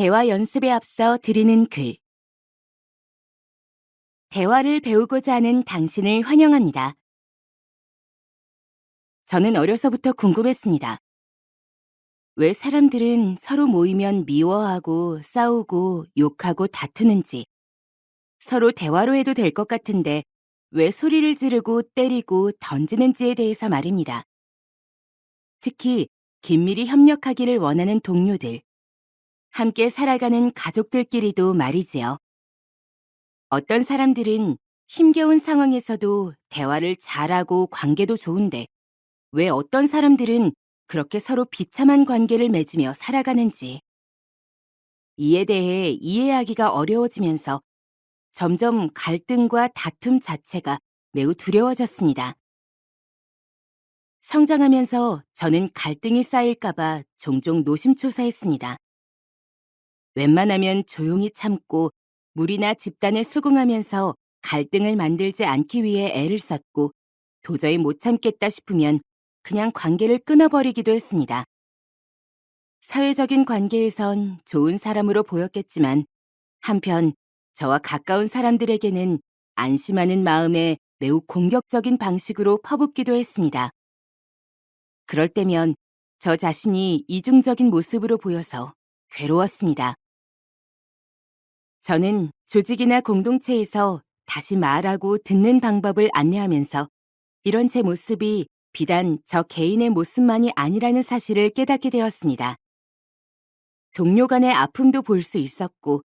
대화 연습에 앞서 드리는 글. 대화를 배우고자 하는 당신을 환영합니다. 저는 어려서부터 궁금했습니다. 왜 사람들은 서로 모이면 미워하고 싸우고 욕하고 다투는지, 서로 대화로 해도 될 것 같은데 왜 소리를 지르고 때리고 던지는지에 대해서 말입니다. 특히 긴밀히 협력하기를 원하는 동료들, 함께 살아가는 가족들끼리도 말이지요. 어떤 사람들은 힘겨운 상황에서도 대화를 잘하고 관계도 좋은데 왜 어떤 사람들은 그렇게 서로 비참한 관계를 맺으며 살아가는지 이에 대해 이해하기가 어려워지면서 점점 갈등과 다툼 자체가 매우 두려워졌습니다. 성장하면서 저는 갈등이 쌓일까봐 종종 노심초사했습니다. 웬만하면 조용히 참고 무리나 집단에 수긍하면서 갈등을 만들지 않기 위해 애를 썼고 도저히 못 참겠다 싶으면 그냥 관계를 끊어버리기도 했습니다. 사회적인 관계에선 좋은 사람으로 보였겠지만 한편 저와 가까운 사람들에게는 안심하는 마음에 매우 공격적인 방식으로 퍼붓기도 했습니다. 그럴 때면 저 자신이 이중적인 모습으로 보여서 괴로웠습니다. 저는 조직이나 공동체에서 다시 말하고 듣는 방법을 안내하면서 이런 제 모습이 비단 저 개인의 모습만이 아니라는 사실을 깨닫게 되었습니다. 동료 간의 아픔도 볼 수 있었고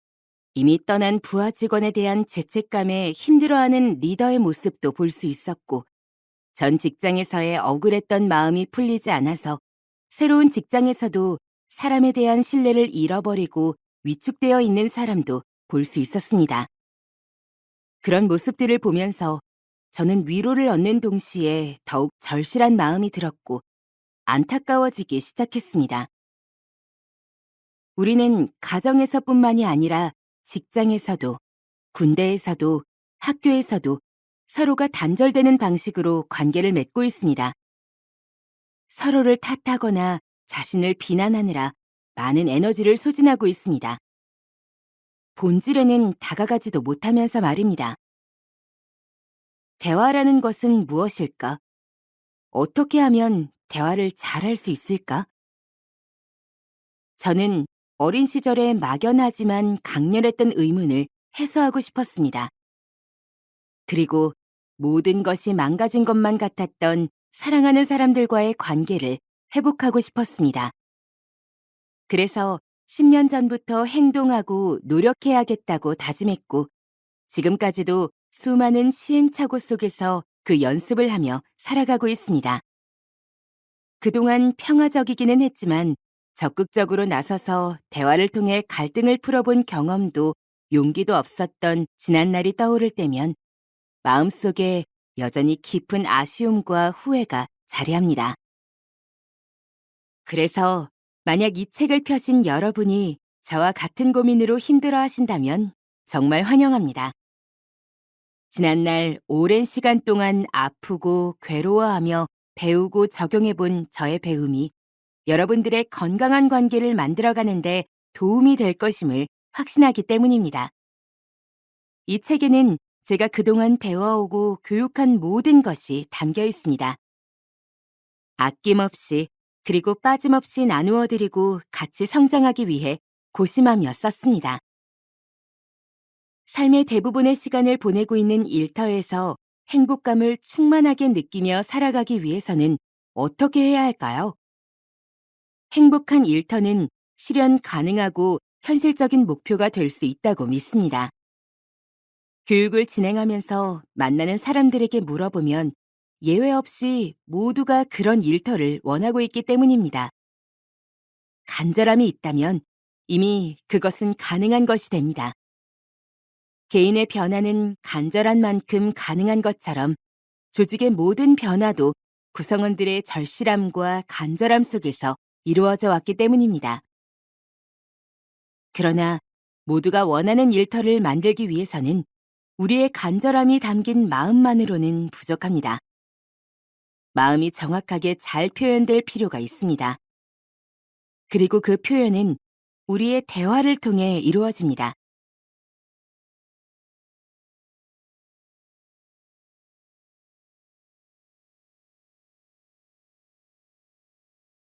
이미 떠난 부하 직원에 대한 죄책감에 힘들어하는 리더의 모습도 볼 수 있었고 전 직장에서의 억울했던 마음이 풀리지 않아서 새로운 직장에서도 사람에 대한 신뢰를 잃어버리고 위축되어 있는 사람도 볼 수 있었습니다. 그런 모습들을 보면서 저는 위로를 얻는 동시에 더욱 절실한 마음이 들었고 안타까워지기 시작했습니다. 우리는 가정에서뿐만이 아니라 직장에서도 군대에서도 학교에서도 서로가 단절되는 방식으로 관계를 맺고 있습니다. 서로를 탓하거나 자신을 비난하느라 많은 에너지를 소진하고 있습니다. 본질에는 다가가지도 못하면서 말입니다. 대화라는 것은 무엇일까? 어떻게 하면 대화를 잘할 수 있을까? 저는 어린 시절에 막연하지만 강렬했던 의문을 해소하고 싶었습니다. 그리고 모든 것이 망가진 것만 같았던 사랑하는 사람들과의 관계를 회복하고 싶었습니다. 그래서 10년 전부터 행동하고 노력해야겠다고 다짐했고 지금까지도 수많은 시행착오 속에서 그 연습을 하며 살아가고 있습니다. 그동안 평화적이기는 했지만 적극적으로 나서서 대화를 통해 갈등을 풀어본 경험도 용기도 없었던 지난날이 떠오를 때면 마음속에 여전히 깊은 아쉬움과 후회가 자리합니다. 그래서 만약 이 책을 펴신 여러분이 저와 같은 고민으로 힘들어 하신다면 정말 환영합니다. 지난날 오랜 시간 동안 아프고 괴로워하며 배우고 적용해 본 저의 배움이 여러분들의 건강한 관계를 만들어가는데 도움이 될 것임을 확신하기 때문입니다. 이 책에는 제가 그동안 배워오고 교육한 모든 것이 담겨 있습니다. 아낌없이 그리고 빠짐없이 나누어 드리고 같이 성장하기 위해 고심하며 썼습니다. 삶의 대부분의 시간을 보내고 있는 일터에서 행복감을 충만하게 느끼며 살아가기 위해서는 어떻게 해야 할까요? 행복한 일터는 실현 가능하고 현실적인 목표가 될 수 있다고 믿습니다. 교육을 진행하면서 만나는 사람들에게 물어보면 예외 없이 모두가 그런 일터를 원하고 있기 때문입니다. 간절함이 있다면 이미 그것은 가능한 것이 됩니다. 개인의 변화는 간절한 만큼 가능한 것처럼 조직의 모든 변화도 구성원들의 절실함과 간절함 속에서 이루어져 왔기 때문입니다. 그러나 모두가 원하는 일터를 만들기 위해서는 우리의 간절함이 담긴 마음만으로는 부족합니다. 마음이 정확하게 잘 표현될 필요가 있습니다. 그리고 그 표현은 우리의 대화를 통해 이루어집니다.